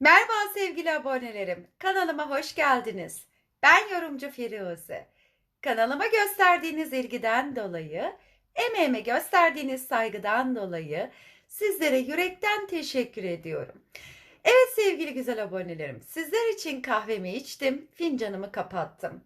Merhaba sevgili abonelerim. Kanalıma hoş geldiniz. Ben yorumcu Firuze. Kanalıma gösterdiğiniz ilgiden dolayı, emeğime gösterdiğiniz saygıdan dolayı sizlere yürekten teşekkür ediyorum. Evet sevgili güzel abonelerim, sizler için kahvemi içtim, fincanımı kapattım.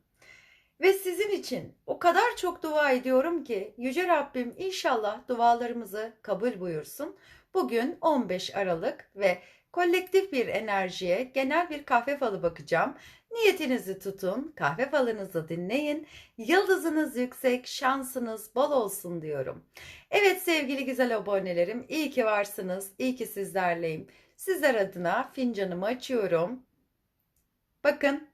Ve sizin için o kadar çok dua ediyorum ki Yüce Rabbim inşallah dualarımızı kabul buyursun. Bugün 15 Aralık ve kolektif bir enerjiye genel bir kahve falı bakacağım. Niyetinizi tutun, kahve falınızı dinleyin. Yıldızınız yüksek, şansınız bol olsun diyorum. Evet sevgili güzel abonelerim, iyi ki varsınız, iyi ki sizlerleyim. Sizler adına fincanımı açıyorum. Bakın.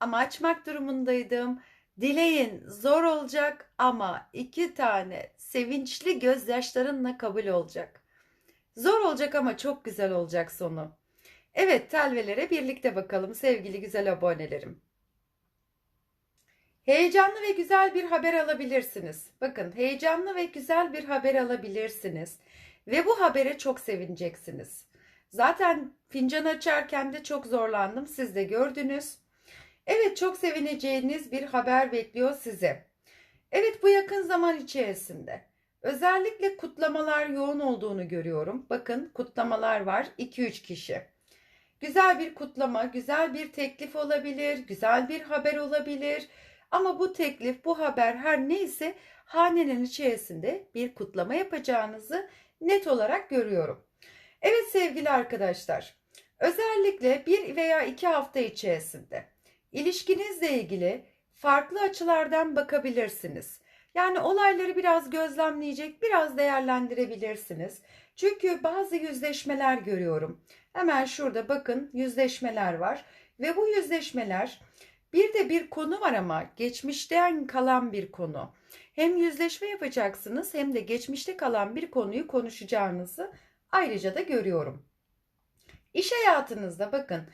Ama açmak durumundaydım. Dileyin zor olacak ama iki tane sevinçli gözyaşlarınla kabul olacak. Zor olacak ama çok güzel olacak sonu. Evet telvelere birlikte bakalım sevgili güzel abonelerim. Heyecanlı ve güzel bir haber alabilirsiniz. Bakın heyecanlı ve güzel bir haber alabilirsiniz. Ve bu habere çok sevineceksiniz. Zaten fincan açarken de çok zorlandım. Siz de gördünüz. Evet çok sevineceğiniz bir haber bekliyor size. Evet bu yakın zaman içerisinde. Özellikle kutlamalar yoğun olduğunu görüyorum. Bakın kutlamalar var 2-3 kişi. Güzel bir kutlama, güzel bir teklif olabilir, güzel bir haber olabilir. Ama bu teklif, bu haber her neyse hanenin içerisinde bir kutlama yapacağınızı net olarak görüyorum. Evet sevgili arkadaşlar, özellikle bir veya iki hafta içerisinde ilişkinizle ilgili farklı açılardan bakabilirsiniz. Yani olayları biraz gözlemleyecek, biraz değerlendirebilirsiniz. Çünkü bazı yüzleşmeler görüyorum. Hemen şurada bakın yüzleşmeler var ve bu yüzleşmeler bir de bir konu var ama geçmişten kalan bir konu. Hem yüzleşme yapacaksınız hem de geçmişte kalan bir konuyu konuşacağınızı ayrıca da görüyorum. İş hayatınızda bakın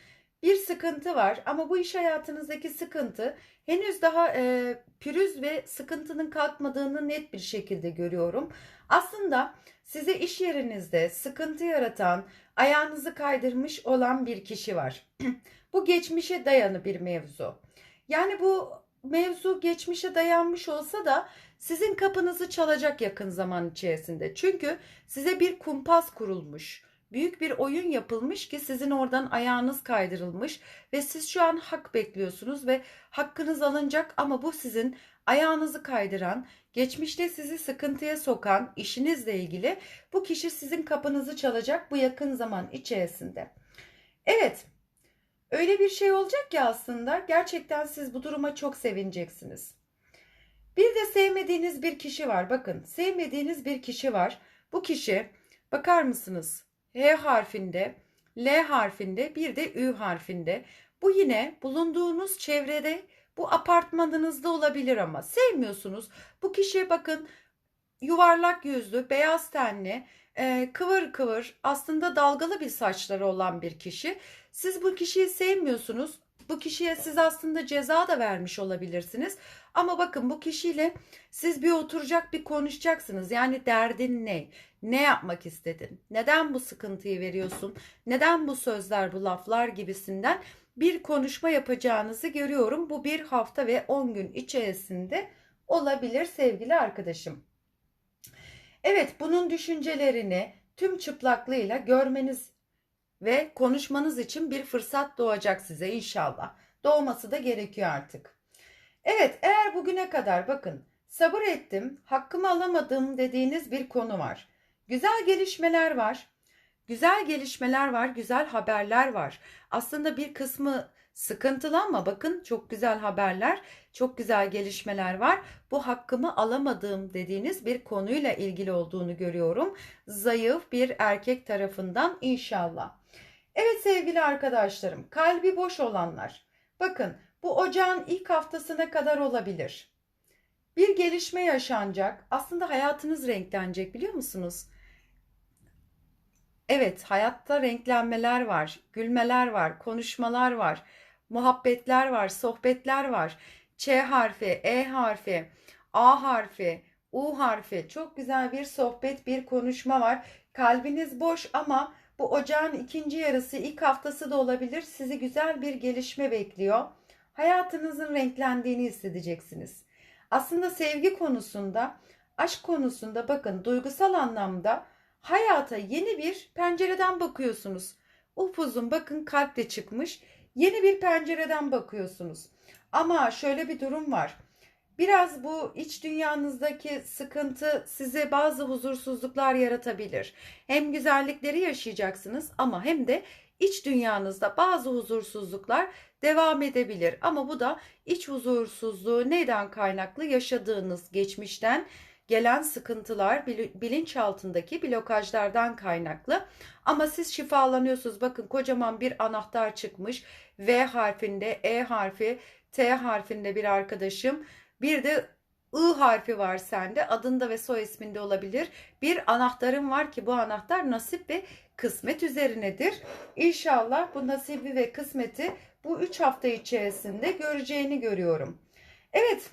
bir sıkıntı var ama bu iş hayatınızdaki sıkıntı henüz daha e, pürüz ve sıkıntının kalkmadığını net bir şekilde görüyorum. Aslında size iş yerinizde sıkıntı yaratan, ayağınızı kaydırmış olan bir kişi var. bu geçmişe dayanı bir mevzu. Yani bu mevzu geçmişe dayanmış olsa da sizin kapınızı çalacak yakın zaman içerisinde. Çünkü size bir kumpas kurulmuş büyük bir oyun yapılmış ki sizin oradan ayağınız kaydırılmış ve siz şu an hak bekliyorsunuz ve hakkınız alınacak ama bu sizin ayağınızı kaydıran, geçmişte sizi sıkıntıya sokan işinizle ilgili bu kişi sizin kapınızı çalacak bu yakın zaman içerisinde. Evet. Öyle bir şey olacak ki aslında gerçekten siz bu duruma çok sevineceksiniz. Bir de sevmediğiniz bir kişi var. Bakın, sevmediğiniz bir kişi var. Bu kişi bakar mısınız? H harfinde, L harfinde, bir de Ü harfinde. Bu yine bulunduğunuz çevrede bu apartmanınızda olabilir ama sevmiyorsunuz. Bu kişiye bakın yuvarlak yüzlü, beyaz tenli, e, kıvır kıvır aslında dalgalı bir saçları olan bir kişi. Siz bu kişiyi sevmiyorsunuz. Bu kişiye siz aslında ceza da vermiş olabilirsiniz. Ama bakın bu kişiyle siz bir oturacak bir konuşacaksınız. Yani derdin ne? Ne yapmak istedin? Neden bu sıkıntıyı veriyorsun? Neden bu sözler, bu laflar gibisinden bir konuşma yapacağınızı görüyorum. Bu bir hafta ve 10 gün içerisinde olabilir sevgili arkadaşım. Evet, bunun düşüncelerini tüm çıplaklığıyla görmeniz ve konuşmanız için bir fırsat doğacak size inşallah. Doğması da gerekiyor artık. Evet, eğer bugüne kadar bakın sabır ettim, hakkımı alamadım dediğiniz bir konu var. Güzel gelişmeler var. Güzel gelişmeler var, güzel haberler var. Aslında bir kısmı sıkıntılı ama bakın çok güzel haberler, çok güzel gelişmeler var. Bu hakkımı alamadığım dediğiniz bir konuyla ilgili olduğunu görüyorum. Zayıf bir erkek tarafından inşallah. Evet sevgili arkadaşlarım, kalbi boş olanlar. Bakın bu ocağın ilk haftasına kadar olabilir. Bir gelişme yaşanacak. Aslında hayatınız renklenecek biliyor musunuz? Evet, hayatta renklenmeler var, gülmeler var, konuşmalar var, muhabbetler var, sohbetler var. Ç harfi, E harfi, A harfi, U harfi. Çok güzel bir sohbet, bir konuşma var. Kalbiniz boş ama Bu ocağın ikinci yarısı, ilk haftası da olabilir. Sizi güzel bir gelişme bekliyor. Hayatınızın renklendiğini hissedeceksiniz. Aslında sevgi konusunda, aşk konusunda bakın duygusal anlamda hayata yeni bir pencereden bakıyorsunuz. Upuzun bakın kalp de çıkmış. Yeni bir pencereden bakıyorsunuz. Ama şöyle bir durum var. Biraz bu iç dünyanızdaki sıkıntı size bazı huzursuzluklar yaratabilir. Hem güzellikleri yaşayacaksınız ama hem de iç dünyanızda bazı huzursuzluklar devam edebilir. Ama bu da iç huzursuzluğu neden kaynaklı yaşadığınız geçmişten gelen sıkıntılar bilinç altındaki blokajlardan kaynaklı. Ama siz şifalanıyorsunuz. Bakın kocaman bir anahtar çıkmış. V harfinde, E harfi, T harfinde bir arkadaşım. Bir de I harfi var sende. Adında ve soy isminde olabilir. Bir anahtarım var ki bu anahtar nasip ve kısmet üzerinedir. İnşallah bu nasibi ve kısmeti bu 3 hafta içerisinde göreceğini görüyorum. Evet.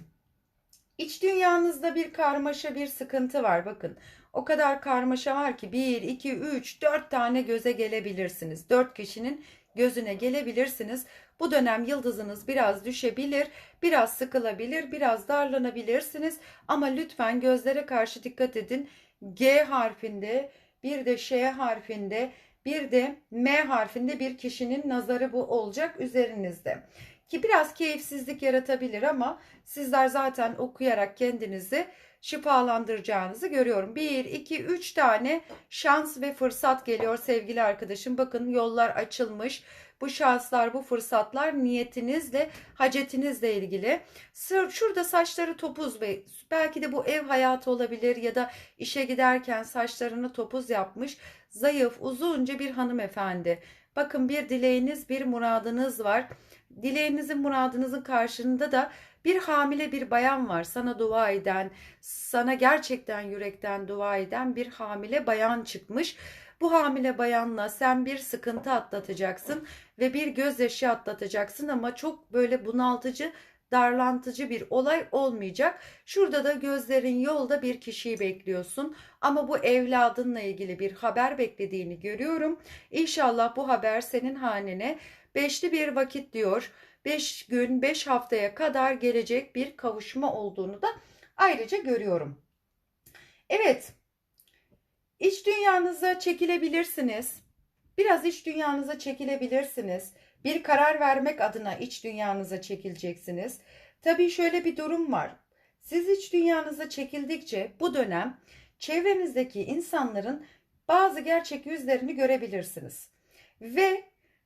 İç dünyanızda bir karmaşa, bir sıkıntı var. Bakın o kadar karmaşa var ki 1, 2, 3, 4 tane göze gelebilirsiniz. 4 kişinin gözüne gelebilirsiniz. Bu dönem yıldızınız biraz düşebilir, biraz sıkılabilir, biraz darlanabilirsiniz. Ama lütfen gözlere karşı dikkat edin. G harfinde, bir de Ş harfinde, bir de M harfinde bir kişinin nazarı bu olacak üzerinizde. Ki biraz keyifsizlik yaratabilir ama sizler zaten okuyarak kendinizi şifalandıracağınızı görüyorum. 1, 2, 3 tane şans ve fırsat geliyor sevgili arkadaşım. Bakın yollar açılmış. Bu şanslar, bu fırsatlar niyetinizle, hacetinizle ilgili. Sır, şurada saçları topuz ve belki de bu ev hayatı olabilir ya da işe giderken saçlarını topuz yapmış. Zayıf, uzunca bir hanımefendi. Bakın bir dileğiniz, bir muradınız var. Dileğinizin, muradınızın karşılığında da bir hamile bir bayan var sana dua eden, sana gerçekten yürekten dua eden bir hamile bayan çıkmış. Bu hamile bayanla sen bir sıkıntı atlatacaksın ve bir gözyaşı atlatacaksın ama çok böyle bunaltıcı, darlantıcı bir olay olmayacak. Şurada da gözlerin yolda bir kişiyi bekliyorsun ama bu evladınla ilgili bir haber beklediğini görüyorum. İnşallah bu haber senin hanene beşli bir vakit diyor. 5 gün 5 haftaya kadar gelecek bir kavuşma olduğunu da ayrıca görüyorum. Evet. İç dünyanıza çekilebilirsiniz. Biraz iç dünyanıza çekilebilirsiniz. Bir karar vermek adına iç dünyanıza çekileceksiniz. Tabii şöyle bir durum var. Siz iç dünyanıza çekildikçe bu dönem çevrenizdeki insanların bazı gerçek yüzlerini görebilirsiniz. Ve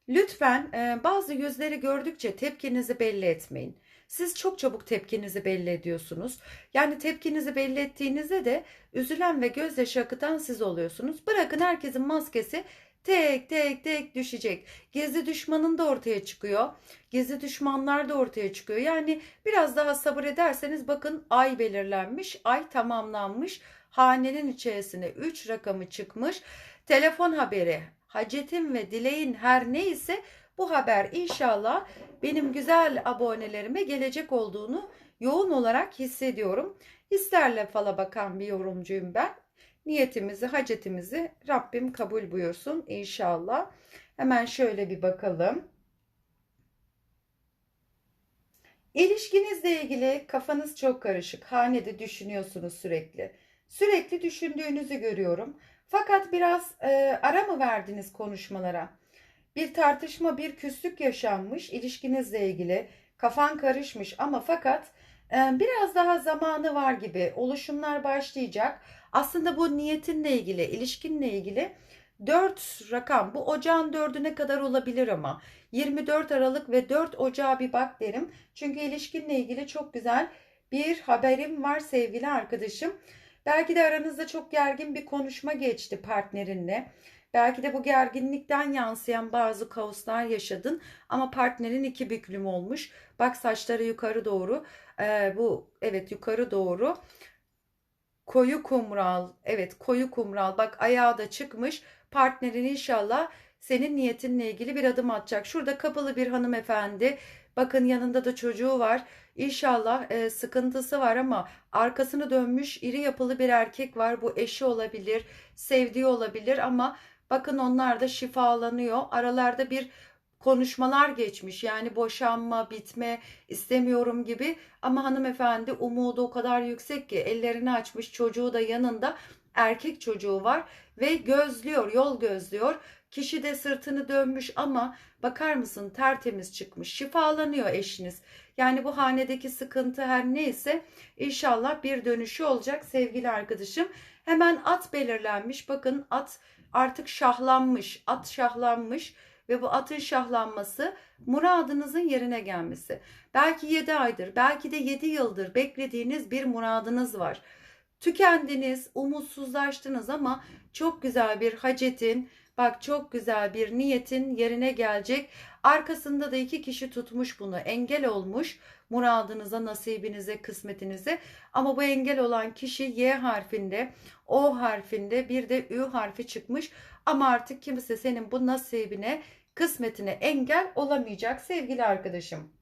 Lütfen e, bazı yüzleri gördükçe tepkinizi belli etmeyin. Siz çok çabuk tepkinizi belli ediyorsunuz. Yani tepkinizi belli ettiğinizde de üzülen ve gözyaşı akıtan siz oluyorsunuz. Bırakın herkesin maskesi tek tek tek düşecek. Gizli düşmanın da ortaya çıkıyor. Gizli düşmanlar da ortaya çıkıyor. Yani biraz daha sabır ederseniz bakın ay belirlenmiş, ay tamamlanmış. Hanenin içerisine 3 rakamı çıkmış. Telefon haberi hacetim ve dileğin her neyse bu haber inşallah benim güzel abonelerime gelecek olduğunu yoğun olarak hissediyorum. Hislerle fala bakan bir yorumcuyum ben. Niyetimizi, hacetimizi Rabbim kabul buyursun inşallah. Hemen şöyle bir bakalım. İlişkinizle ilgili kafanız çok karışık. Hanede düşünüyorsunuz sürekli. Sürekli düşündüğünüzü görüyorum. Fakat biraz e, ara mı verdiniz konuşmalara? Bir tartışma, bir küslük yaşanmış ilişkinizle ilgili. Kafan karışmış ama fakat e, biraz daha zamanı var gibi. Oluşumlar başlayacak. Aslında bu niyetinle ilgili, ilişkinle ilgili 4 rakam. Bu ocağın 4'üne kadar olabilir ama 24 Aralık ve 4 Ocağı bir bak derim. Çünkü ilişkinle ilgili çok güzel bir haberim var sevgili arkadaşım. Belki de aranızda çok gergin bir konuşma geçti partnerinle. Belki de bu gerginlikten yansıyan bazı kaoslar yaşadın ama partnerin iki büklüm olmuş. Bak saçları yukarı doğru. Ee, bu evet yukarı doğru. Koyu kumral. Evet koyu kumral. Bak ayağı da çıkmış. Partnerin inşallah senin niyetinle ilgili bir adım atacak. Şurada kapalı bir hanımefendi. Bakın yanında da çocuğu var. İnşallah e, sıkıntısı var ama arkasını dönmüş iri yapılı bir erkek var. Bu eşi olabilir, sevdiği olabilir ama Bakın onlar da şifalanıyor. Aralarda bir konuşmalar geçmiş. Yani boşanma, bitme, istemiyorum gibi. Ama hanımefendi umudu o kadar yüksek ki ellerini açmış çocuğu da yanında erkek çocuğu var ve gözlüyor, yol gözlüyor. Kişi de sırtını dönmüş ama bakar mısın tertemiz çıkmış. Şifalanıyor eşiniz. Yani bu hanedeki sıkıntı her neyse inşallah bir dönüşü olacak sevgili arkadaşım. Hemen at belirlenmiş. Bakın at artık şahlanmış. At şahlanmış ve bu atın şahlanması muradınızın yerine gelmesi. Belki 7 aydır, belki de 7 yıldır beklediğiniz bir muradınız var. Tükendiniz, umutsuzlaştınız ama çok güzel bir hacetin, bak çok güzel bir niyetin yerine gelecek. Arkasında da iki kişi tutmuş bunu, engel olmuş muradınıza, nasibinize, kısmetinize. Ama bu engel olan kişi Y harfinde, O harfinde, bir de Ü harfi çıkmış. Ama artık kimse senin bu nasibine, kısmetine engel olamayacak sevgili arkadaşım.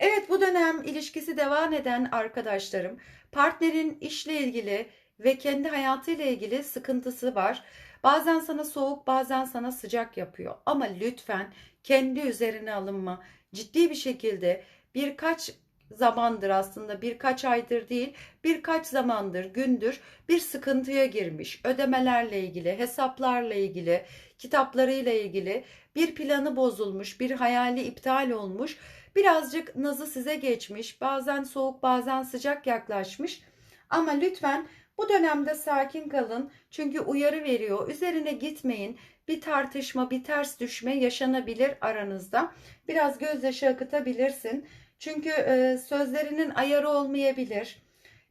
Evet bu dönem ilişkisi devam eden arkadaşlarım partnerin işle ilgili ve kendi hayatıyla ilgili sıkıntısı var. Bazen sana soğuk, bazen sana sıcak yapıyor. Ama lütfen kendi üzerine alınma. Ciddi bir şekilde birkaç zamandır aslında birkaç aydır değil birkaç zamandır gündür bir sıkıntıya girmiş. Ödemelerle ilgili, hesaplarla ilgili, kitaplarıyla ilgili bir planı bozulmuş, bir hayali iptal olmuş. Birazcık nazı size geçmiş. Bazen soğuk, bazen sıcak yaklaşmış. Ama lütfen bu dönemde sakin kalın. Çünkü uyarı veriyor. Üzerine gitmeyin. Bir tartışma, bir ters düşme yaşanabilir aranızda. Biraz gözyaşı akıtabilirsin. Çünkü e, sözlerinin ayarı olmayabilir.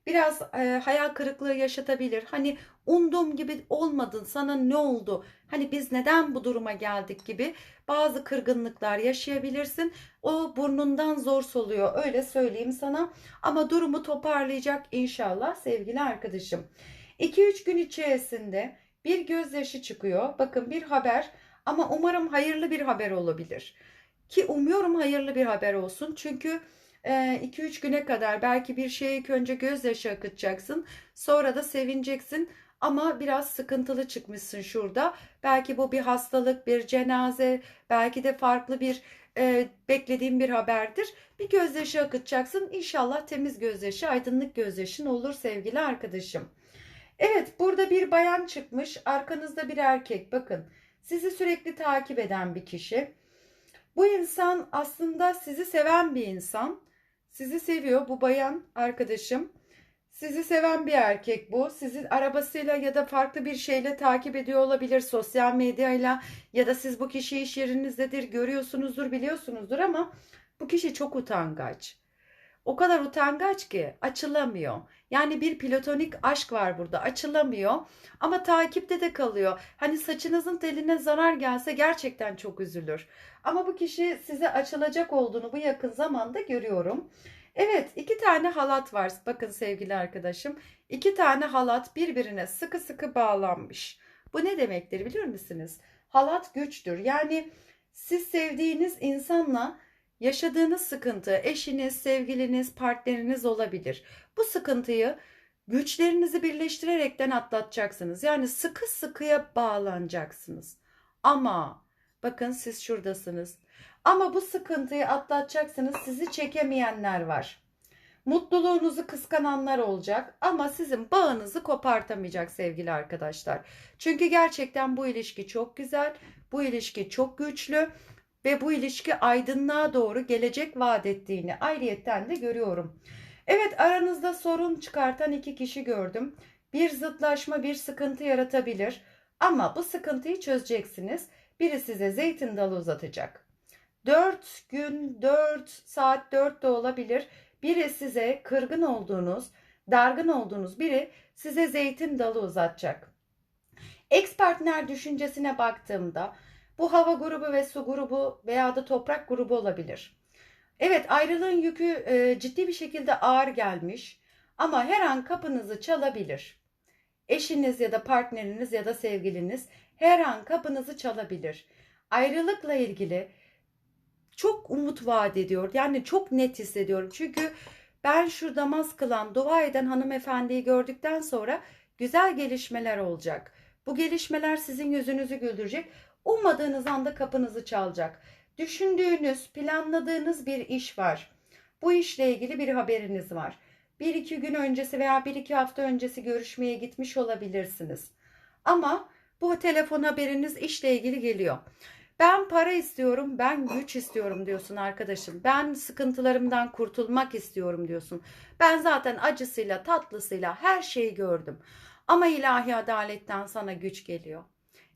Biraz e, hayal kırıklığı yaşatabilir. Hani umduğum gibi olmadın sana ne oldu? Hani biz neden bu duruma geldik gibi bazı kırgınlıklar yaşayabilirsin. O burnundan zor soluyor öyle söyleyeyim sana. Ama durumu toparlayacak inşallah sevgili arkadaşım. 2-3 gün içerisinde bir gözyaşı çıkıyor. Bakın bir haber ama umarım hayırlı bir haber olabilir. Ki umuyorum hayırlı bir haber olsun. Çünkü 2-3 güne kadar belki bir şeye ilk önce gözyaşı akıtacaksın. Sonra da sevineceksin. Ama biraz sıkıntılı çıkmışsın şurada. Belki bu bir hastalık, bir cenaze, belki de farklı bir e, beklediğim bir haberdir. Bir gözyaşı akıtacaksın. İnşallah temiz gözyaşı, aydınlık gözyaşın olur sevgili arkadaşım. Evet, burada bir bayan çıkmış. Arkanızda bir erkek. Bakın, sizi sürekli takip eden bir kişi. Bu insan aslında sizi seven bir insan. Sizi seviyor bu bayan arkadaşım. Sizi seven bir erkek bu. Sizi arabasıyla ya da farklı bir şeyle takip ediyor olabilir sosyal medyayla ya da siz bu kişiyi iş yerinizdedir, görüyorsunuzdur, biliyorsunuzdur ama bu kişi çok utangaç. O kadar utangaç ki açılamıyor. Yani bir platonik aşk var burada. Açılamıyor ama takipte de kalıyor. Hani saçınızın teline zarar gelse gerçekten çok üzülür. Ama bu kişi size açılacak olduğunu bu yakın zamanda görüyorum. Evet iki tane halat var. Bakın sevgili arkadaşım. iki tane halat birbirine sıkı sıkı bağlanmış. Bu ne demektir biliyor musunuz? Halat güçtür. Yani siz sevdiğiniz insanla yaşadığınız sıkıntı eşiniz, sevgiliniz, partneriniz olabilir. Bu sıkıntıyı güçlerinizi birleştirerekten atlatacaksınız. Yani sıkı sıkıya bağlanacaksınız. Ama bakın siz şuradasınız. Ama bu sıkıntıyı atlatacaksınız. Sizi çekemeyenler var. Mutluluğunuzu kıskananlar olacak ama sizin bağınızı kopartamayacak sevgili arkadaşlar. Çünkü gerçekten bu ilişki çok güzel, bu ilişki çok güçlü ve bu ilişki aydınlığa doğru gelecek vaat ettiğini ayrıyetten de görüyorum. Evet aranızda sorun çıkartan iki kişi gördüm. Bir zıtlaşma, bir sıkıntı yaratabilir ama bu sıkıntıyı çözeceksiniz. Biri size zeytin dalı uzatacak. 4 gün, 4 saat 4 de olabilir. Biri size kırgın olduğunuz, dargın olduğunuz biri size zeytin dalı uzatacak. Ex partner düşüncesine baktığımda bu hava grubu ve su grubu veya da toprak grubu olabilir. Evet ayrılığın yükü e, ciddi bir şekilde ağır gelmiş ama her an kapınızı çalabilir. Eşiniz ya da partneriniz ya da sevgiliniz her an kapınızı çalabilir. Ayrılıkla ilgili çok umut vaat ediyor. Yani çok net hissediyorum. Çünkü ben şu namaz kılan, dua eden hanımefendiyi gördükten sonra güzel gelişmeler olacak. Bu gelişmeler sizin yüzünüzü güldürecek. Ummadığınız anda kapınızı çalacak. Düşündüğünüz, planladığınız bir iş var. Bu işle ilgili bir haberiniz var. Bir iki gün öncesi veya bir iki hafta öncesi görüşmeye gitmiş olabilirsiniz. Ama bu telefon haberiniz işle ilgili geliyor. Ben para istiyorum, ben güç istiyorum diyorsun arkadaşım. Ben sıkıntılarımdan kurtulmak istiyorum diyorsun. Ben zaten acısıyla, tatlısıyla her şeyi gördüm. Ama ilahi adaletten sana güç geliyor.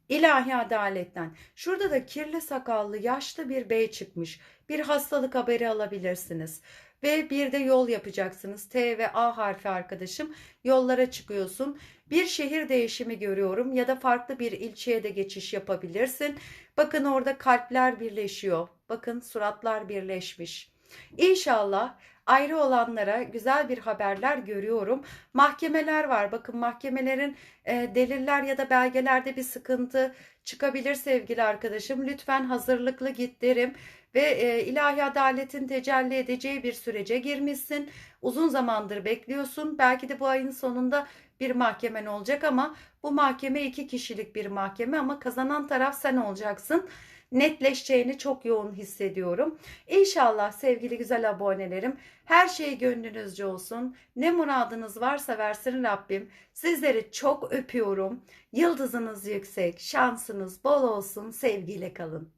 İlahi adaletten. Şurada da kirli sakallı yaşlı bir bey çıkmış. Bir hastalık haberi alabilirsiniz. Ve bir de yol yapacaksınız. T ve A harfi arkadaşım. Yollara çıkıyorsun. Bir şehir değişimi görüyorum ya da farklı bir ilçeye de geçiş yapabilirsin. Bakın orada kalpler birleşiyor. Bakın suratlar birleşmiş. İnşallah ayrı olanlara güzel bir haberler görüyorum. Mahkemeler var. Bakın mahkemelerin e, deliller ya da belgelerde bir sıkıntı çıkabilir sevgili arkadaşım. Lütfen hazırlıklı git derim ve e, ilahi adaletin tecelli edeceği bir sürece girmişsin. Uzun zamandır bekliyorsun. Belki de bu ayın sonunda bir mahkemen olacak ama bu mahkeme iki kişilik bir mahkeme ama kazanan taraf sen olacaksın. Netleşeceğini çok yoğun hissediyorum. İnşallah sevgili güzel abonelerim her şey gönlünüzce olsun. Ne muradınız varsa versin Rabbim. Sizleri çok öpüyorum. Yıldızınız yüksek, şansınız bol olsun. Sevgiyle kalın.